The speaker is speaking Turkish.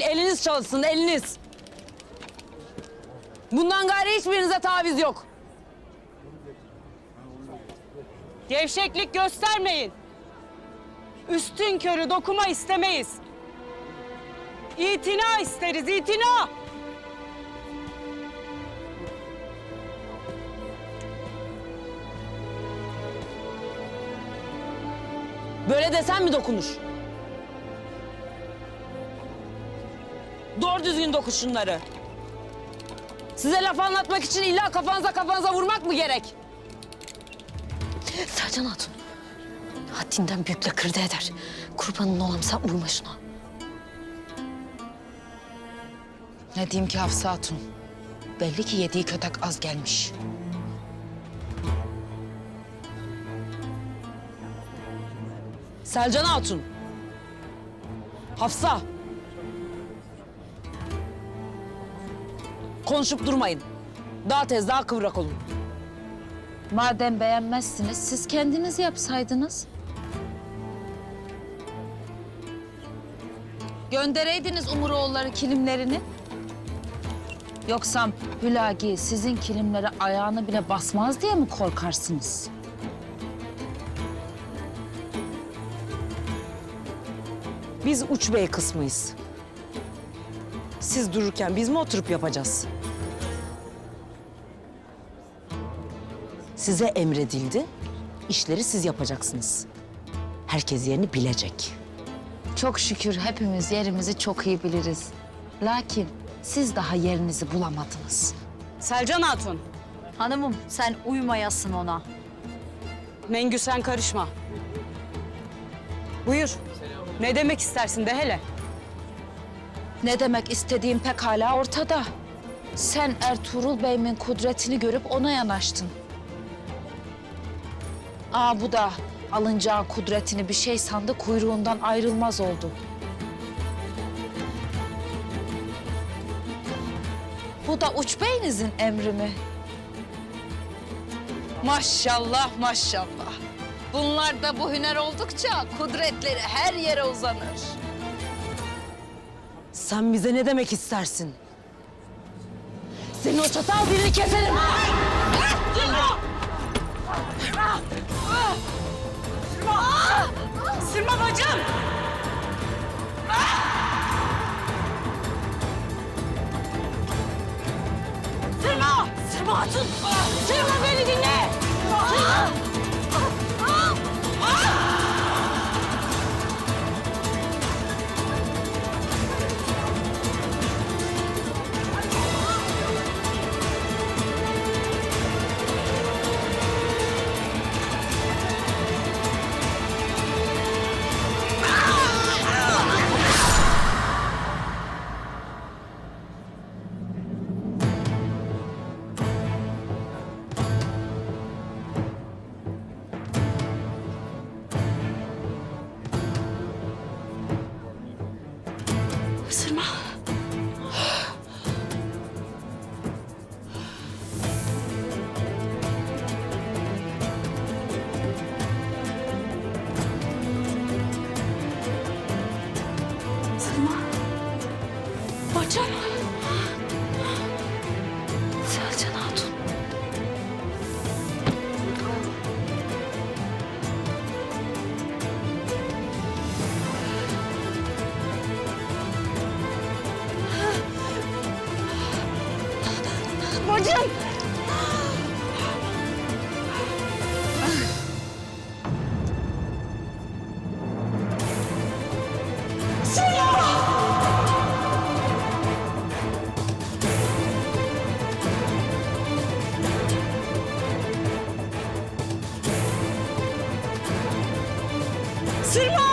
eliniz çalışsın, eliniz. Bundan gayrı hiçbirinize taviz yok. Gevşeklik göstermeyin. Üstün körü dokuma istemeyiz. İtina isteriz, itina. Böyle desen mi dokunur? Doğru düzgün dokun şunları. Size laf anlatmak için illa kafanıza kafanıza vurmak mı gerek? Sercan Hatun. Haddinden büyükle kırdı eder. Kurbanın olam sen uyma şuna. Ne diyeyim ki Hafsa Hatun? Belli ki yediği kötek az gelmiş. Selcan Hatun. Hafsa. Konuşup durmayın. Daha tez, daha kıvrak olun. Madem beğenmezsiniz siz kendiniz yapsaydınız. Göndereydiniz Umuroğulları kilimlerini. Yoksa Hülagi sizin kilimlere ayağını bile basmaz diye mi korkarsınız? Biz uç bey kısmıyız. Siz dururken biz mi oturup yapacağız? Size emredildi, işleri siz yapacaksınız. Herkes yerini bilecek. Çok şükür hepimiz yerimizi çok iyi biliriz. Lakin siz daha yerinizi bulamadınız. Selcan Hatun, Hanımım sen uymayasın ona. Mengü sen karışma. Buyur. Ne demek istersin de hele. Ne demek istediğim pekala ortada. Sen Ertuğrul Bey'imin kudretini görüp ona yanaştın. Aa bu da alınacağı kudretini bir şey sandı kuyruğundan ayrılmaz oldu. Bu da uç beyinizin emri mi? Maşallah maşallah. Bunlar da bu hüner oldukça kudretleri her yere uzanır. Sen bize ne demek istersin? Senin o çatal dilini keserim. Sırma bacım! Sırma! Sırma Hatun! Sırma Sırma! Sırma! Bacım! babacığım. Sırma!